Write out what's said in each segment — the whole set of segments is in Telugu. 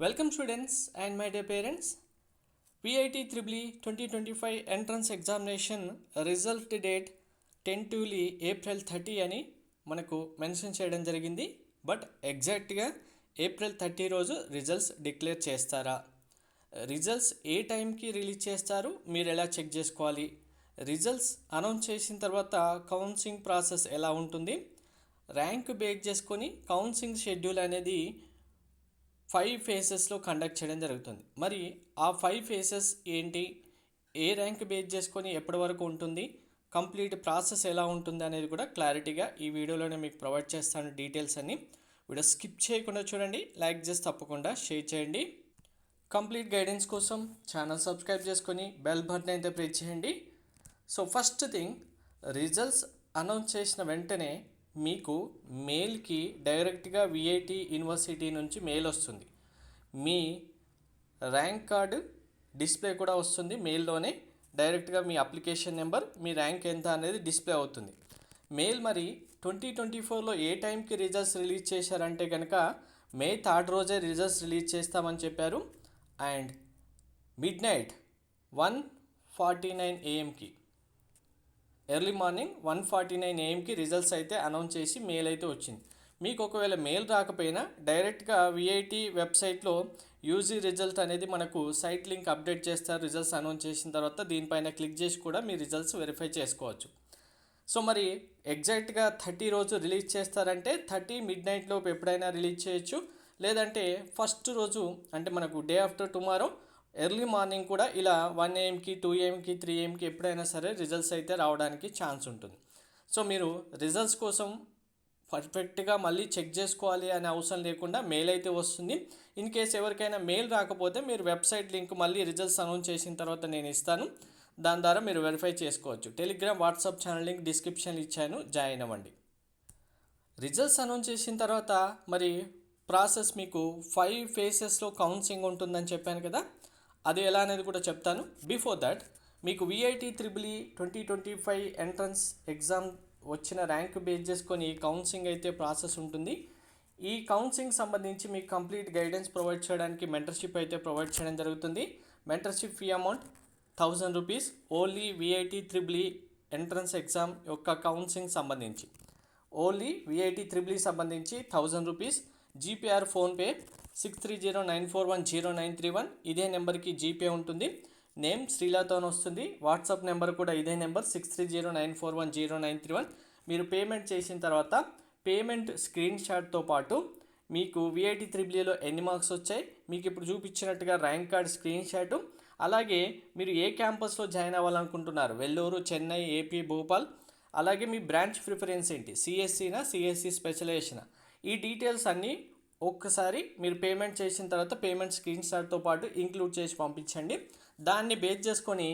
Welcome students and my dear parents VIT triple twenty twenty five entrance examination result date ten tentatively April thirty అని మనకు మెన్షన్ చేయడం జరిగింది బట్ ఎగ్జాక్ట్గా ఏప్రిల్ థర్టీ రోజు రిజల్ట్స్ డిక్లేర్ చేస్తారా రిజల్ట్స్ ఏ టైంకి రిలీజ్ చేస్తారు మీరు ఎలా చెక్ చేసుకోవాలి రిజల్ట్స్ అనౌన్స్ చేసిన తర్వాత కౌన్సిలింగ్ ప్రాసెస్ ఎలా ఉంటుంది ర్యాంక్ బేక్ చేసుకొని కౌన్సిలింగ్ షెడ్యూల్ అనేది ఫైవ్ ఫేసెస్లో కండక్ట్ చేయడం జరుగుతుంది. మరి ఆ ఫైవ్ ఫేసెస్ ఏంటి? ఏ ర్యాంక్ బేస్ చేసుకొని ఎప్పటి వరకు ఉంటుంది? కంప్లీట్ ప్రాసెస్ ఎలా ఉంటుంది అనేది కూడా క్లారిటీగా ఈ వీడియోలోనే మీకు ప్రొవైడ్ చేస్తాను. డీటెయిల్స్ అన్ని వీడియో స్కిప్ చేయకుండా చూడండి. లైక్ చేసి తప్పకుండా షేర్ చేయండి. కంప్లీట్ గైడెన్స్ కోసం ఛానల్ సబ్స్క్రైబ్ చేసుకొని బెల్ బటన్ అయితే ప్రెస్ చేయండి. So first thing results announce చేసిన వెంటనే మీకు మెయిల్కి డైరెక్ట్గా విఐటి యూనివర్సిటీ నుంచి మెయిల్ వస్తుంది. మీ ర్యాంక్ కార్డు డిస్ప్లే కూడా వస్తుంది మెయిల్లోనే. డైరెక్ట్గా మీ అప్లికేషన్ నెంబర్ మీ ర్యాంక్ ఎంత అనేది డిస్ప్లే అవుతుంది. మెయిల్ మరి ట్వంటీ ట్వంటీ ఫోర్లో ఏ టైంకి రిజల్ట్స్ రిలీజ్ చేశారంటే కనుక మే థర్డ్ రోజే రిజల్ట్స్ రిలీజ్ చేస్తామని చెప్పారు. And midnight one forty nine ఏఎంకి early morning one forty nine ఏఎంకి results అయితే అనౌన్స్ చేసి మెయిల్ అయితే వచ్చింది. మీకు ఒకవేళ మెయిల్ రాకపోయినా డైరెక్ట్గా విఐటి వెబ్సైట్లో యూజీ రిజల్ట్ అనేది మనకు సైట్ లింక్ అప్డేట్ చేస్తారు రిజల్ట్స్ అనౌన్స్ చేసిన తర్వాత దీనిపైన క్లిక్ చేసి కూడా మీ రిజల్ట్స్ వెరిఫై చేసుకోవచ్చు. సో మరి ఎగ్జాక్ట్గా థర్టీ రోజు రిలీజ్ చేస్తారంటే థర్టీ మిడ్ నైట్ లోపు ఎప్పుడైనా రిలీజ్ చేయొచ్చు. లేదంటే ఫస్ట్ రోజు అంటే మనకు day after tomorrow early morning కూడా ఇలా వన్ ఏఎంకి టూ ఏఎంకి త్రీ ఏఎంకి ఎప్పుడైనా సరే రిజల్ట్స్ అయితే రావడానికి ఛాన్స్ ఉంటుంది. సో మీరు రిజల్ట్స్ కోసం పర్ఫెక్ట్గా మళ్ళీ చెక్ చేసుకోవాలి అనే అవసరం లేకుండా మెయిల్ అయితే వస్తుంది. ఇన్ కేస్ ఎవరికైనా మెయిల్ రాకపోతే మీరు వెబ్సైట్ లింక్ మళ్ళీ రిజల్ట్స్ అనౌన్స్ చేసిన తర్వాత నేను ఇస్తాను. దాని ద్వారా మీరు వెరిఫై చేసుకోవచ్చు. Telegram WhatsApp channel link description ఇచ్చాను. జాయిన్ అవ్వండి. రిజల్ట్స్ అనౌన్స్ చేసిన తర్వాత మరి ప్రాసెస్ మీకు ఫైవ్ ఫేసెస్లో కౌన్సిలింగ్ ఉంటుందని చెప్పాను కదా? అది ఎలా అనేది కూడా చెప్తాను. బిఫోర్ దట్ మీకు VIT triple twenty twenty five entrance exam వచ్చిన ర్యాంక్ బేస్ చేసుకొని కౌన్సిలింగ్ అయితే ప్రాసెస్ ఉంటుంది. ఈ కౌన్సిలింగ్ సంబంధించి మీకు కంప్లీట్ గైడెన్స్ ప్రొవైడ్ చేయడానికి మెంటర్షిప్ అయితే ప్రొవైడ్ చేయడం జరుగుతుంది. Mentorship fee amount thousand rupees only VIT triple entrance exam యొక్క కౌన్సిలింగ్ సంబంధించి. ఓన్లీ విఐటి త్రిబుల్ సంబంధించి thousand rupees GPay or PhonePe six three zero nine four one zero nine three one ఇదే నెంబర్కి జీపే ఉంటుంది. నేమ్ శ్రీలాతో వస్తుంది. వాట్సాప్ నెంబర్ కూడా ఇదే number six three zero nine four one zero nine three one. మీరు పేమెంట్ చేసిన తర్వాత పేమెంట్ స్క్రీన్ షాట్తో పాటు మీకు విఐటి త్రిబుల్ఏలో e ఎన్ని మార్క్స్ వచ్చాయి మీకు ఇప్పుడు చూపించినట్టుగా ర్యాంక్ కార్డ్ స్క్రీన్ షాటు అలాగే మీరు ఏ క్యాంపస్లో జాయిన్ అవ్వాలనుకుంటున్నారు వెల్లూరు చెన్నై ఏపీ భోపాల్ అలాగే మీ బ్రాంచ్ ప్రిఫరెన్స్ ఏంటి సిఎస్సినా సిఎస్సి స్పెషలైజేషనా? ఈ డీటెయిల్స్ అన్నీ ఒక్కసారి మీరు పేమెంట్ చేసిన తర్వాత పేమెంట్ స్క్రీన్ షాట్తో పాటు ఇంక్లూడ్ చేసి పంపించండి. దాన్ని బేస్ చేసుకొని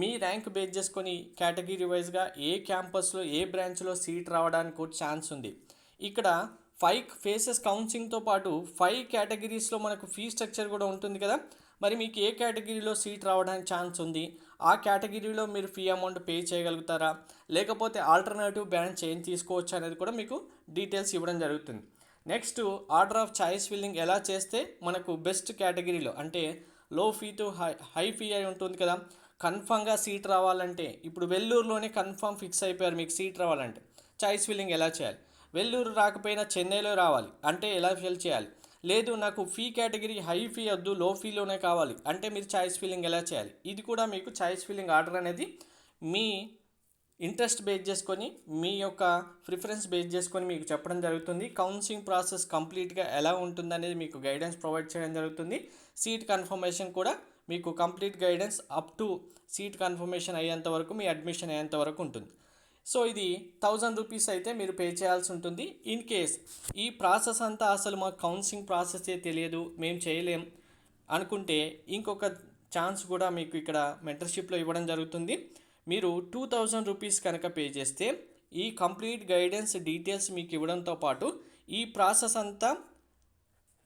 మీ ర్యాంక్ బేస్ చేసుకొని కేటగిరీ వైజ్గా ఏ క్యాంపస్లో ఏ బ్రాంచ్లో సీట్ రావడానికి కూడా ఛాన్స్ ఉంది. ఇక్కడ ఫైవ్ ఫేసెస్ కౌన్సిలింగ్తో పాటు ఫైవ్ కేటగిరీస్లో మనకు ఫీ స్ట్రక్చర్ కూడా ఉంటుంది కదా. మరి మీకు ఏ కేటగిరీలో సీట్ రావడానికి ఛాన్స్ ఉంది? ఆ కేటగిరీలో మీరు ఫీ అమౌంట్ పే చేయగలుగుతారా? లేకపోతే ఆల్టర్నేటివ్ బ్రాంచ్ ఏం తీసుకోవచ్చు అనేది కూడా మీకు డీటెయిల్స్ ఇవ్వడం జరుగుతుంది. Next order of choice filling ఎలా చేస్తే మనకు బెస్ట్ కేటగిరీలో అంటే low fee to high high fee అయి ఉంటుంది కదా కన్ఫామ్గా సీట్ రావాలంటే ఇప్పుడు వెల్లూరులోనే కన్ఫామ్ ఫిక్స్ అయిపోయారు మీకు సీట్ రావాలంటే ఛాయిస్ ఫిల్లింగ్ ఎలా చేయాలి? వెల్లూరు రాకపోయినా చెన్నైలో రావాలి అంటే ఎలా ఫిల్ చేయాలి? లేదు నాకు ఫీ కేటగిరీ హై ఫీ వద్దు లో ఫీలోనే కావాలి అంటే మీరు ఛాయిస్ ఫిల్లింగ్ ఎలా చేయాలి? ఇది కూడా మీకు ఛాయిస్ ఫిల్లింగ్ ఆర్డర్ అనేది మీ ఇంట్రెస్ట్ బేస్ చేసుకొని మీ యొక్క ప్రిఫరెన్స్ బేస్ చేసుకొని మీకు చెప్పడం జరుగుతుంది. కౌన్సిలింగ్ ప్రాసెస్ కంప్లీట్గా ఎలా ఉంటుంది అనేది మీకు గైడెన్స్ ప్రొవైడ్ చేయడం జరుగుతుంది. సీట్ కన్ఫర్మేషన్ కూడా మీకు complete guidance up to seat confirmation అయ్యేంత వరకు మీ అడ్మిషన్ అయ్యేంత వరకు ఉంటుంది. సో ఇది థౌజండ్ రూపీస్ అయితే మీరు పే చేయాల్సి ఉంటుంది. ఇన్ కేస్ ఈ ప్రాసెస్ అంతా అసలు మాకు కౌన్సిలింగ్ ప్రాసెసే తెలియదు మేము చేయలేం అనుకుంటే ఇంకొక ఛాన్స్ కూడా మీకు ఇక్కడ మెంటర్షిప్లో ఇవ్వడం జరుగుతుంది. మీరు టూ థౌజండ్ రూపీస్ కనుక పే చేస్తే ఈ కంప్లీట్ గైడెన్స్ డీటెయిల్స్ మీకు ఇవ్వడంతో పాటు ఈ ప్రాసెస్ అంతా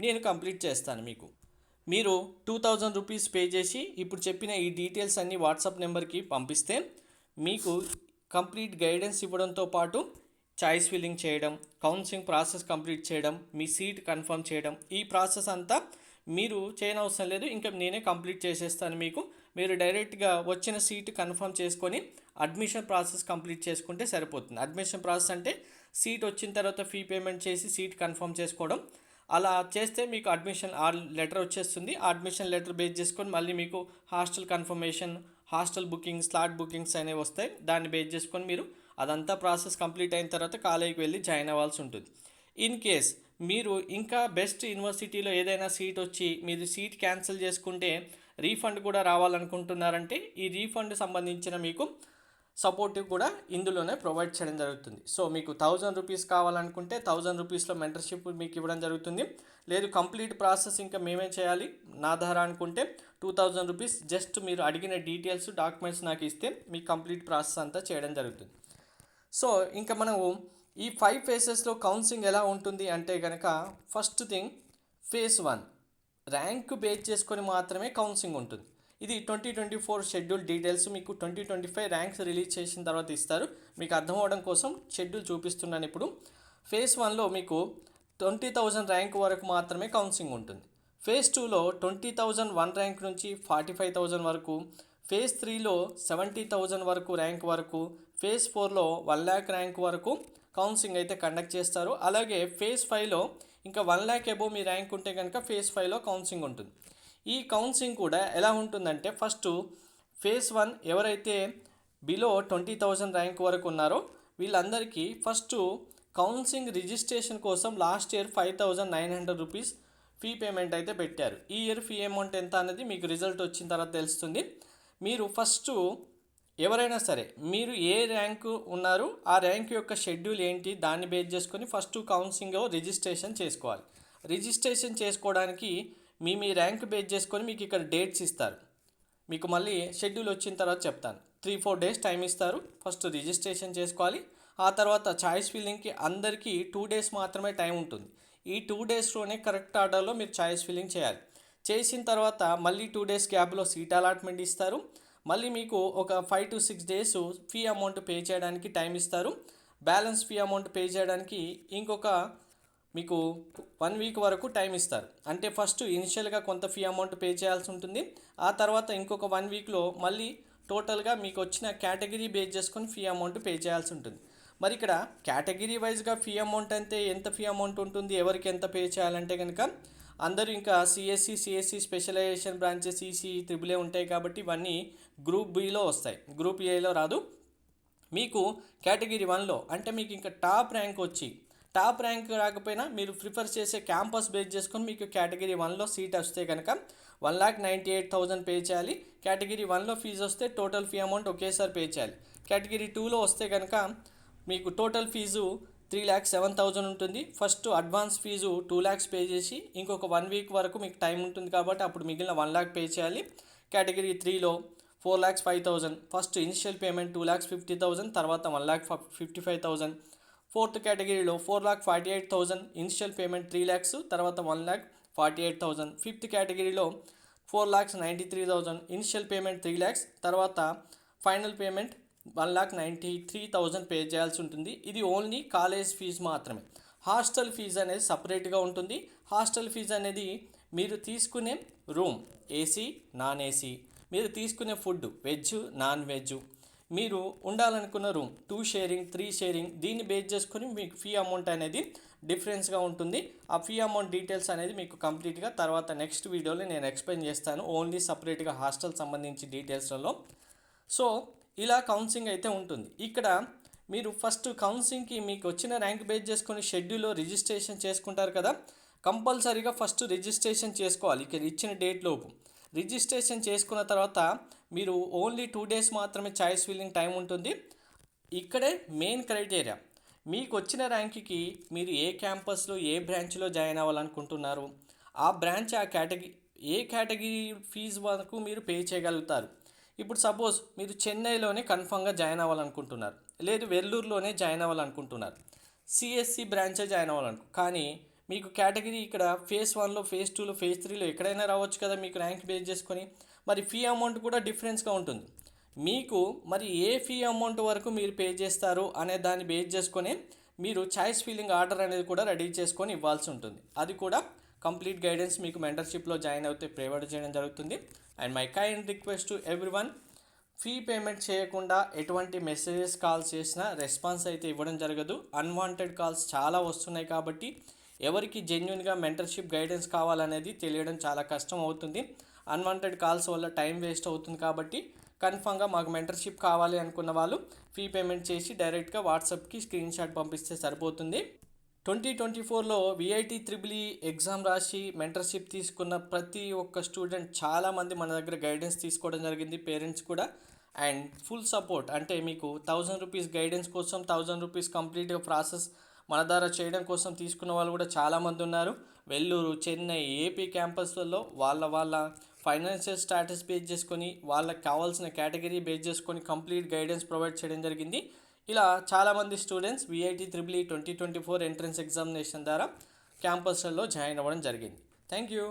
నేను కంప్లీట్ చేస్తాను మీకు. మీరు టూ థౌజండ్ రూపీస్ పే చేసి ఇప్పుడు చెప్పిన ఈ డీటెయిల్స్ అన్నీ వాట్సాప్ నెంబర్కి పంపిస్తే మీకు కంప్లీట్ గైడెన్స్ ఇవ్వడంతో పాటు చాయిస్ ఫిల్లింగ్ చేయడం కౌన్సిలింగ్ ప్రాసెస్ కంప్లీట్ చేయడం మీ సీట్ కన్ఫర్మ్ చేయడం ఈ ప్రాసెస్ అంతా మీరు చేయనవసరం లేదు. ఇంకా నేనే కంప్లీట్ చేసేస్తాను మీకు. మీరు డైరెక్ట్గా వచ్చిన సీట్ కన్ఫర్మ్ చేసుకొని అడ్మిషన్ ప్రాసెస్ కంప్లీట్ చేసుకుంటే సరిపోతుంది. అడ్మిషన్ ప్రాసెస్ అంటే సీట్ వచ్చిన తర్వాత ఫీ పేమెంట్ చేసి సీట్ కన్ఫర్మ్ చేసుకోవడం. అలా చేస్తే మీకు అడ్మిషన్ ఆ లెటర్ వచ్చేస్తుంది. ఆ అడ్మిషన్ లెటర్ బేస్ చేసుకొని మళ్ళీ మీకు hostel confirmation hostel booking slot bookings అనేవి వస్తాయి. దాన్ని బేస్ చేసుకొని మీరు అదంతా ప్రాసెస్ కంప్లీట్ అయిన తర్వాత కాలేజీకి వెళ్ళి జాయిన్ అవ్వాల్సి ఉంటుంది. ఇన్ కేస్ మీరు ఇంకా బెస్ట్ యూనివర్సిటీలో ఏదైనా సీట్ వచ్చి మీరు సీట్ క్యాన్సిల్ చేసుకుంటే రీఫండ్ కూడా రావాలనుకుంటున్నారంటే ఈ రీఫండ్ సంబంధించిన మీకు సపోర్ట్ కూడా ఇందులోనే ప్రొవైడ్ చేయడం జరుగుతుంది. సో మీకు థౌజండ్ రూపీస్ కావాలనుకుంటే థౌజండ్ రూపీస్లో మెంటర్షిప్ మీకు ఇవ్వడం జరుగుతుంది. లేదు కంప్లీట్ ప్రాసెస్ ఇంకా మేమే చేయాలి. నా ధర అనుకుంటే టూ థౌజండ్ రూపీస్ జస్ట్ మీరు అడిగిన డీటెయిల్స్ డాక్యుమెంట్స్ నాకు ఇస్తే మీకు కంప్లీట్ ప్రాసెస్ అంతా చేయడం జరుగుతుంది. సో ఇంకా మనము ఈ ఫైవ్ ఫేసెస్లో కౌన్సిలింగ్ ఎలా ఉంటుంది అంటే కనుక first thing phase one rank base చేసుకొని మాత్రమే కౌన్సిలింగ్ ఉంటుంది. ఇది twenty twenty four schedule details మీకు twenty twenty five ranks release చేసిన తర్వాత ఇస్తారు. మీకు అర్థం అవడం కోసం షెడ్యూల్ చూపిస్తున్నాను ఇప్పుడు. ఫేస్ వన్లో మీకు ట్వంటీ థౌజండ్ ర్యాంక్ వరకు మాత్రమే కౌన్సిలింగ్ ఉంటుంది. ఫేజ్ టూలో ట్వంటీ థౌజండ్ వన్ ర్యాంక్ నుంచి ఫార్టీ ఫైవ్ థౌజండ్ వరకు ఫేజ్ త్రీలో సెవెంటీ థౌజండ్ వరకు ర్యాంక్ వరకు. ఫేజ్ ఫోర్లో వన్ ల్యాక్ ర్యాంక్ వరకు. కౌన్సిలింగ్ అయితే కండక్ట్ చేస్తారు. అలాగే ఫేజ్ ఫైవ్లో ఇంకా వన్ ల్యాక్ అబోవ్ మీ ర్యాంక్ ఉంటే కనుక ఫేజ్ ఫైవ్లో కౌన్సిలింగ్ ఉంటుంది. ఈ కౌన్సిలింగ్ కూడా ఎలా ఉంటుందంటే ఫస్ట్ ఫేజ్ వన్ ఎవరైతే బిలో ట్వంటీ థౌజండ్ ర్యాంక్ వరకు ఉన్నారో వీళ్ళందరికీ ఫస్ట్ కౌన్సిలింగ్ రిజిస్ట్రేషన్ కోసం last year five thousand nine hundred rupees fee payment అయితే పెట్టారు. ఈ ఇయర్ ఫీ అమౌంట్ ఎంత అనేది మీకు రిజల్ట్ వచ్చిన తర్వాత తెలుస్తుంది. మీరు ఫస్ట్ ఎవరైనా సరే మీరు ఏ ర్యాంకు ఉన్నారు ఆ ర్యాంక్ యొక్క షెడ్యూల్ ఏంటి దాన్ని బేస్ చేసుకొని ఫస్ట్ కౌన్సిలింగ్లో రిజిస్ట్రేషన్ చేసుకోవాలి. రిజిస్ట్రేషన్ చేసుకోవడానికి మీ మీ ర్యాంక్ బేస్ చేసుకొని మీకు ఇక్కడ డేట్స్ ఇస్తారు. మీకు మళ్ళీ షెడ్యూల్ వచ్చిన తర్వాత చెప్తాను. త్రీ ఫోర్ డేస్ టైం ఇస్తారు ఫస్ట్ రిజిస్ట్రేషన్ చేసుకోవాలి. ఆ తర్వాత చాయిస్ ఫిల్లింగ్కి అందరికీ టూ డేస్ మాత్రమే టైం ఉంటుంది. ఈ టూ డేస్లోనే కరెక్ట్ ఆర్డర్లో మీరు చాయిస్ ఫిల్లింగ్ చేయాలి. చేసిన తర్వాత మళ్ళీ టూ డేస్ గ్యాప్లో సీట్ అలాట్మెంట్ ఇస్తారు. మళ్ళీ మీకు ఒక five to six days fee amount pay చేయడానికి టైం ఇస్తారు. బ్యాలెన్స్ ఫీ అమౌంట్ పే చేయడానికి ఇంకొక మీకు వన్ వీక్ వరకు టైం ఇస్తారు. అంటే ఫస్ట్ ఇనిషియల్గా కొంత ఫీ అమౌంట్ పే చేయాల్సి ఉంటుంది. ఆ తర్వాత ఇంకొక వన్ వీక్లో మళ్ళీ టోటల్గా మీకు వచ్చిన కేటగిరీ బేస్ చేసుకొని ఫీ అమౌంట్ పే చేయాల్సి ఉంటుంది. మరి ఇక్కడ కేటగిరీ వైజ్గా ఫీ అమౌంట్ అంటే ఎంత ఫీ అమౌంట్ ఉంటుంది? ఎవరికి ఎంత పే చేయాలంటే కనుక అందరూ ఇంకా CSE CSE specialization branches EC త్రిబులే ఉంటాయి కాబట్టి ఇవన్నీ గ్రూప్ బిలో వస్తాయి. గ్రూప్ ఏలో రాదు. మీకు కేటగిరీ వన్లో అంటే మీకు ఇంకా టాప్ ర్యాంక్ వచ్చి టాప్ ర్యాంక్ రాకపోయినా మీరు ప్రిఫర్ చేసే క్యాంపస్ బేస్ చేసుకొని మీకు కేటగిరీ వన్లో సీట్ వస్తే కనుక one lakh ninety eight thousand pay చేయాలి కేటగిరీ వన్లో ఫీజు వస్తే టోటల్ ఫీ అమౌంట్ ఒకేసారి పే చేయాలి. కేటగిరీ టూలో వస్తే కనుక మీకు total fees three lakhs seven thousand ఉంటుంది. First advance fees two lakhs pay చేసి ఇంకొక వన్ వీక్ వరకు మీకు టైం ఉంటుంది కాబట్టి అప్పుడు మిగిలిన వన్ ల్యాక్ పే చేయాలి. కేటగిరీ త్రీలో four lakhs five thousand. First initial payment two lakhs fifty thousand తర్వాత one lakh fifty five thousand. Fourth కేటగిరీలో four lakh forty eight thousand. Initial payment three lakhs తర్వాత one lakh forty eight thousand. Fifth కేటగిరీలో four lakhs ninety three thousand. Initial payment three lakhs తర్వాత final payment one lakh ninety three thousand pay చేయాల్సి ఉంటుంది. ఇది ఓన్లీ కాలేజ్ ఫీజు మాత్రమే. హాస్టల్ ఫీజు అనేది సపరేట్గా ఉంటుంది. హాస్టల్ ఫీజు అనేది మీరు తీసుకునే రూమ్ ఏసీ నాన్ ఏసీ మీరు తీసుకునే ఫుడ్ వెజ్ నాన్ వెజ్ మీరు ఉండాలనుకున్న room two sharing three sharing దీన్ని బేస్ చేసుకుని మీకు ఫీ అమౌంట్ అనేది డిఫరెన్స్గా ఉంటుంది. ఆ ఫీ అమౌంట్ డీటెయిల్స్ అనేది మీకు కంప్లీట్గా తర్వాత నెక్స్ట్ వీడియోలో నేను ఎక్స్ప్లెయిన్ చేస్తాను. ఓన్లీ సపరేట్గా హాస్టల్ సంబంధించి డీటెయిల్స్లలో. సో ఇలా కౌన్సిలింగ్ అయితే ఉంటుంది. ఇక్కడ మీరు ఫస్ట్ కౌన్సిలింగ్కి మీకు వచ్చిన ర్యాంక్ బేస్ చేసుకొని షెడ్యూల్లో రిజిస్ట్రేషన్ చేసుకుంటారు కదా కంపల్సరీగా ఫస్ట్ రిజిస్ట్రేషన్ చేసుకోవాలి. ఇక్కడ ఇచ్చిన డేట్ లోపు. రిజిస్ట్రేషన్ చేసుకున్న తర్వాత మీరు ఓన్లీ టూ డేస్ మాత్రమే చాయిస్ ఫిల్లింగ్ టైం ఉంటుంది. ఇక్కడే మెయిన్ క్రైటీరియా మీకు వచ్చిన ర్యాంక్కి మీరు ఏ క్యాంపస్లో ఏ బ్రాంచ్లో జాయిన్ అవ్వాలనుకుంటున్నారు? ఆ బ్రాంచ్ ఆ కేటగిరీ ఏ కేటగిరీ ఫీజు వరకు మీరు పే చేయగలుగుతారు? ఇప్పుడు సపోజ్ మీరు చెన్నైలోనే కన్ఫామ్గా జాయిన్ అవ్వాలనుకుంటున్నారు. లేదు వెల్లూరులోనే జాయిన్ అవ్వాలనుకుంటున్నారు. సిఎస్సి బ్రాంచే జాయిన్ అవ్వాలనుకు కానీ మీకు కేటగిరీ ఇక్కడ ఫేస్ వన్లో ఫేస్ టూలో ఫేస్ త్రీలో ఎక్కడైనా రావచ్చు కదా మీకు ర్యాంక్ బేస్ చేసుకొని. మరి ఫీ అమౌంట్ కూడా డిఫరెన్స్గా ఉంటుంది. మీకు మరి ఏ ఫీ అమౌంట్ వరకు మీరు పే చేస్తారు అనే దాన్ని బేస్ చేసుకొని మీరు చాయిస్ ఫీలింగ్ ఆర్డర్ అనేది కూడా రెడీ చేసుకొని ఇవ్వాల్సి ఉంటుంది. అది కూడా కంప్లీట్ గైడెన్స్ మీకు మెంటర్షిప్లో జాయిన్ అవుతే ప్రొవైడ్ చేయడం జరుగుతుంది. And my kind request to everyone fee payment చేయకుండా ఎటువంటి మెసేజెస్ కాల్స్ చేసినా రెస్పాన్స్ అయితే ఇవ్వడం జరగదు. అన్వాంటెడ్ కాల్స్ చాలా వస్తున్నాయి కాబట్టి ఎవరికి జెన్యున్గా మెంటర్షిప్ గైడెన్స్ కావాలనేది తెలియడం చాలా కష్టం అవుతుంది. అన్వాంటెడ్ కాల్స్ వల్ల టైం వేస్ట్ అవుతుంది కాబట్టి కన్ఫామ్గా మాకు మెంటర్షిప్ కావాలి అనుకున్న వాళ్ళు ఫీ పేమెంట్ చేసి డైరెక్ట్గా వాట్సాప్కి స్క్రీన్ షాట్ పంపిస్తే సరిపోతుంది. ట్వంటీ ట్వంటీ ఫోర్లో విఐటి త్రిబుల్ ఎగ్జామ్ రాసి మెంటర్షిప్ తీసుకున్న ప్రతి ఒక్క స్టూడెంట్ చాలామంది మన దగ్గర గైడెన్స్ తీసుకోవడం జరిగింది పేరెంట్స్ కూడా. And full support. అంటే మీకు థౌజండ్ రూపీస్ గైడెన్స్ కోసం థౌజండ్ రూపీస్ కంప్లీట్గా ప్రాసెస్ మన ద్వారా చేయడం కోసం తీసుకున్న వాళ్ళు కూడా చాలామంది ఉన్నారు. వెల్లూరు చెన్నై ఏపీ క్యాంపస్లలో వాళ్ళ వాళ్ళ ఫైనాన్షియల్ స్టాటస్ బేస్ చేసుకొని వాళ్ళకి కావాల్సిన కేటగిరీ బేస్ చేసుకొని కంప్లీట్ గైడెన్స్ ప్రొవైడ్ చేయడం జరిగింది. ఇలా చాలామంది స్టూడెంట్స్ విఐటి త్రిబుల్ ఈ twenty twenty four entrance examination ద్వారా క్యాంపస్లలో జాయిన్ అవ్వడం జరిగింది థ్యాంక్ యూ